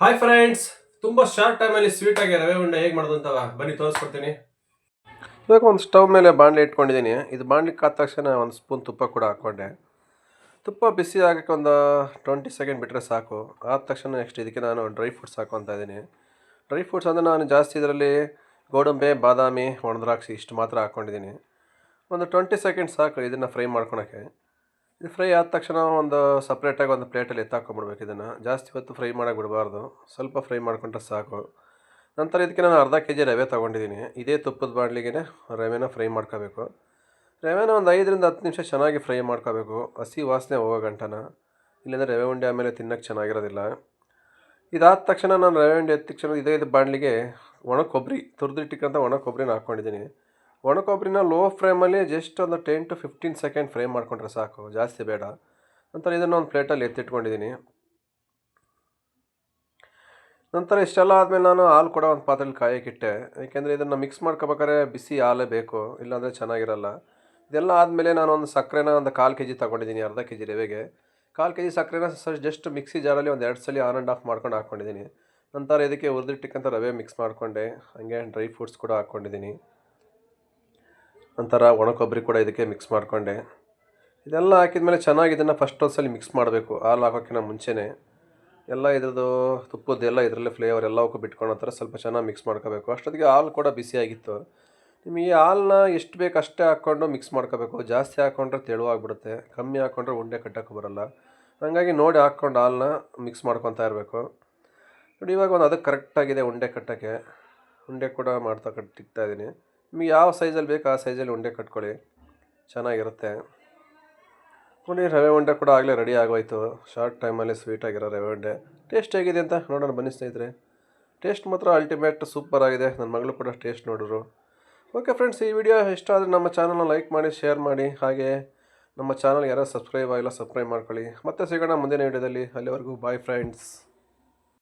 Hi friends ತುಂಬ short ಟೈಮಲ್ಲಿ ಆಗಿ ರವೆ ಉಂಡೆ ಹೇಗೆ ಮಾಡೋದು ಅಂತ ಬನ್ನಿ ತೋರಿಸ್ಕೊಡ್ತೀನಿ. ಇವಾಗ ಒಂದು ಸ್ಟವ್ ಮೇಲೆ ಬಾಣಲೆ ಇಟ್ಕೊಂಡಿದ್ದೀನಿ. ಇದು ಬಾಣಲೆ ಕಾದ ತಕ್ಷಣ ಒಂದು ಸ್ಪೂನ್ ತುಪ್ಪ ಕೂಡ ಹಾಕ್ಕೊಂಡೆ. ತುಪ್ಪ ಬಿಸಿ ಆಗೋಕ್ಕೆ ಒಂದು ಟ್ವೆಂಟಿ ಸೆಕೆಂಡ್ ಬಿಟ್ಟರೆ ಸಾಕು. ಆದ ತಕ್ಷಣ ನೆಕ್ಸ್ಟ್ ಇದಕ್ಕೆ ನಾನು ಡ್ರೈ ಫ್ರೂಟ್ಸ್ ಹಾಕ್ಕೊತಾ ಇದ್ದೀನಿ. ಡ್ರೈ ಫ್ರೂಟ್ಸ್ ಅಂದರೆ ನಾನು ಜಾಸ್ತಿ ಇದರಲ್ಲಿ ಗೋಡಂಬೆ, ಬಾದಾಮಿ, ಒಣದ್ರಾಕ್ಷಿ ಇಷ್ಟು ಮಾತ್ರ ಹಾಕ್ಕೊಂಡಿದ್ದೀನಿ. ಒಂದು ಟ್ವೆಂಟಿ ಸೆಕೆಂಡ್ ಸಾಕು ಇದನ್ನು ಫ್ರೈ ಮಾಡ್ಕೊಳಕ್ಕೆ. ಇದು ಫ್ರೈ ಆದ ತಕ್ಷಣ ಒಂದು ಸಪ್ರೇಟಾಗಿ ಒಂದು ಪ್ಲೇಟಲ್ಲಿ ಎತ್ತಾಕೊಂಡ್ಬಿಡ್ಬೇಕು ಇದನ್ನು. ಜಾಸ್ತಿ ಹೊತ್ತು ಫ್ರೈ ಮಾಡೋಕೆ ಬಿಡಬಾರ್ದು. ಸ್ವಲ್ಪ ಫ್ರೈ ಮಾಡ್ಕೊಂಡ್ರೆ ಸಾಕು. ನಂತರ ಇದಕ್ಕೆ ನಾನು ಅರ್ಧ ಕೆ ಜಿ ರವೆ ತೊಗೊಂಡಿದ್ದೀನಿ. ಇದೇ ತುಪ್ಪದ ಬಾಣಲಿಗೆ ರವೆನ ಫ್ರೈ ಮಾಡ್ಕೋಬೇಕು. ರವೆನ ಒಂದು ಐದರಿಂದ ಹತ್ತು ನಿಮಿಷ ಚೆನ್ನಾಗಿ ಫ್ರೈ ಮಾಡ್ಕೋಬೇಕು. ಹಸಿ ವಾಸನೆ ಹೋಗೋ ಗಂಟನ. ಇಲ್ಲಾಂದರೆ ರವೆ ಉಂಡೆ ಆಮೇಲೆ ತಿನ್ನೋಕ್ಕೆ ಚೆನ್ನಾಗಿರೋದಿಲ್ಲ. ಇದಾದ ತಕ್ಷಣ ನಾನು ರವೆ ಉಂಡೆ ಎತ್ತ ತಕ್ಷಣ ಇದೇ ಇದು ಬಾಣಲಿಗೆ ಒಣ ಕೊಬ್ಬರಿ ತುರಿದಿಟ್ಟಿಕ್ಕಂಥ ಒಣ ಕೊಬ್ಬರಿನ ಹಾಕ್ಕೊಂಡಿದ್ದೀನಿ. ಒಣ ಕೊಬ್ಬರಿನ ಲೋ ಫ್ರೇಮಲ್ಲಿ ಜಸ್ಟ್ ಒಂದು ten to fifteen second fry ಮಾಡ್ಕೊಂಡ್ರೆ ಸಾಕು. ಜಾಸ್ತಿ ಬೇಡ. ನಂತರ ಇದನ್ನು ಒಂದು ಪ್ಲೇಟಲ್ಲಿ ಎತ್ತಿಟ್ಕೊಂಡಿದ್ದೀನಿ ನಂತರ ಇಷ್ಟೆಲ್ಲ ಆದಮೇಲೆ ನಾನು ಹಾಲು ಕೂಡ ಒಂದು ಪಾತ್ರೆಯಲ್ಲಿ ಕಾಯಕ್ಕಿಟ್ಟೆ ಏಕೆಂದರೆ ಇದನ್ನು ಮಿಕ್ಸ್ ಮಾಡ್ಕೋಬೇಕಾದ್ರೆ ಬಿಸಿ ಹಾಲೇ ಬೇಕು. ಇಲ್ಲಾಂದರೆ ಚೆನ್ನಾಗಿರಲ್ಲ. ಇದೆಲ್ಲ ಆದಮೇಲೆ ನಾನು ಒಂದು ಸಕ್ಕರೆನ ಒಂದು ಕಾಲು ಕೆ ಜಿ ತೊಗೊಂಡಿದ್ದೀನಿ ಅರ್ಧ ಕೆ ಜಿ ರವೆಗೆ. ಕಾಲು ಕೆ ಜಿ ಸಕ್ಕರೆನ ಜಸ್ಟ್ ಮಿಕ್ಸಿ ಜಾರಲ್ಲಿ ಒಂದು ಎರಡು ಸಲ ಆನ್ ಆ್ಯಂಡ್ ಆಫ್ ಮಾಡ್ಕೊಂಡು ಹಾಕ್ಕೊಂಡಿದ್ದೀನಿ ನಂತರ ಇದಕ್ಕೆ ಹುರಿದಿಟ್ಟಿಕ್ಕಂಥ ರವೆ ಮಿಕ್ಸ್ ಮಾಡಿಕೊಂಡೆ. ಹಾಗೆ ಡ್ರೈ ಫ್ರೂಟ್ಸ್ ಕೂಡ ಹಾಕ್ಕೊಂಡಿದ್ದೀನಿ ನಂತರ ಒಣ ಕೊಬ್ಬರಿ ಕೂಡ ಇದಕ್ಕೆ ಮಿಕ್ಸ್ ಮಾಡಿಕೊಂಡೆ. ಇದೆಲ್ಲ ಹಾಕಿದ್ಮೇಲೆ ಚೆನ್ನಾಗಿ ಇದನ್ನು ಫಸ್ಟ್ ಒಂದ್ಸಲ ಮಿಕ್ಸ್ ಮಾಡಬೇಕು. ಹಾಲು ಹಾಕೋಕ್ಕಿಂತ ಮುಂಚೆನೇ. ಎಲ್ಲ ಇದ್ರದ್ದು ತುಪ್ಪದ್ದೆಲ್ಲ ಇದರಲ್ಲೇ ಫ್ಲೇವರ್ ಎಲ್ಲವಕ್ಕೂ ಬಿಟ್ಕೊಂಡು ಥರ ಸ್ವಲ್ಪ ಚೆನ್ನಾಗಿ ಮಿಕ್ಸ್ ಮಾಡ್ಕೋಬೇಕು. ಅಷ್ಟೊತ್ತಿಗೆ ಹಾಲು ಕೂಡ ಬಿಸಿಯಾಗಿತ್ತು ನಿಮಗೆ ಹಾಲನ್ನ ಎಷ್ಟು ಬೇಕು ಅಷ್ಟೇ ಹಾಕ್ಕೊಂಡು ಮಿಕ್ಸ್ ಮಾಡ್ಕೋಬೇಕು. ಜಾಸ್ತಿ ಹಾಕ್ಕೊಂಡ್ರೆ ತೆಳುವಾಗ್ಬಿಡುತ್ತೆ. ಕಮ್ಮಿ ಹಾಕ್ಕೊಂಡ್ರೆ ಉಂಡೆ ಕಟ್ಟೋಕ್ಕೆ ಬರೋಲ್ಲ. ಹಾಗಾಗಿ ನೋಡಿ ಹಾಕ್ಕೊಂಡು ಹಾಲನ್ನ ಮಿಕ್ಸ್ ಮಾಡ್ಕೊತಾ ಇರಬೇಕು. ನೋಡಿ ಇವಾಗ ಒಂದು ಅದಕ್ಕೆ ಕರೆಕ್ಟಾಗಿದೆ ಉಂಡೆ ಕಟ್ಟೋಕ್ಕೆ. ಉಂಡೆ ಕೂಡ ಮಾಡ್ತಾ ಕಟ್ಟಿಕ್ತಾ ಇದ್ದೀನಿ ನಿಮಗೆ ಯಾವ ಸೈಜಲ್ಲಿ ಬೇಕು ಆ ಸೈಜಲ್ಲಿ ಉಂಡೆ ಕಟ್ಕೊಳ್ಳಿ. ಚೆನ್ನಾಗಿರುತ್ತೆ. ನೋಡಿ, ರವೆ ಉಂಡೆ ಕೂಡ ಆಗಲೇ ರೆಡಿ ಆಗೋಯ್ತು. ಶಾರ್ಟ್ ಟೈಮಲ್ಲಿ ಸ್ವೀಟಾಗಿರೋ ರವೆ ಉಂಡೆ. ಟೇಸ್ಟ್ ಹೇಗಿದೆ ಅಂತ ನೋಡೋಣ ಬನ್ನಿ ಸ್ನೇಹಿತರೆ. ಟೇಸ್ಟ್ ಮಾತ್ರ ಅಲ್ಟಿಮೇಟ್ ಸೂಪರ್ ಆಗಿದೆ. ನನ್ನ ಮಗಳು ಕೂಡ ಟೇಸ್ಟ್ ನೋಡಿದ್ರು. ಓಕೆ ಫ್ರೆಂಡ್ಸ್ ಈ ವಿಡಿಯೋ ಇಷ್ಟ ಆದರೆ ನಮ್ಮ ಚಾನಲ್ನ ಲೈಕ್ ಮಾಡಿ ಶೇರ್ ಮಾಡಿ. ಹಾಗೆ ನಮ್ಮ ಚಾನಲ್ ಯಾರು ಸಬ್ಸ್ಕ್ರೈಬ್ ಆಗಿಲ್ಲ ಸಬ್ಸ್ಕ್ರೈಬ್ ಮಾಡ್ಕೊಳ್ಳಿ. ಮತ್ತೆ ಸಿಗೋಣ ಮುಂದಿನ ವಿಡಿಯೋದಲ್ಲಿ ಅಲ್ಲಿವರೆಗೂ ಬಾಯ್ ಫ್ರೆಂಡ್ಸ್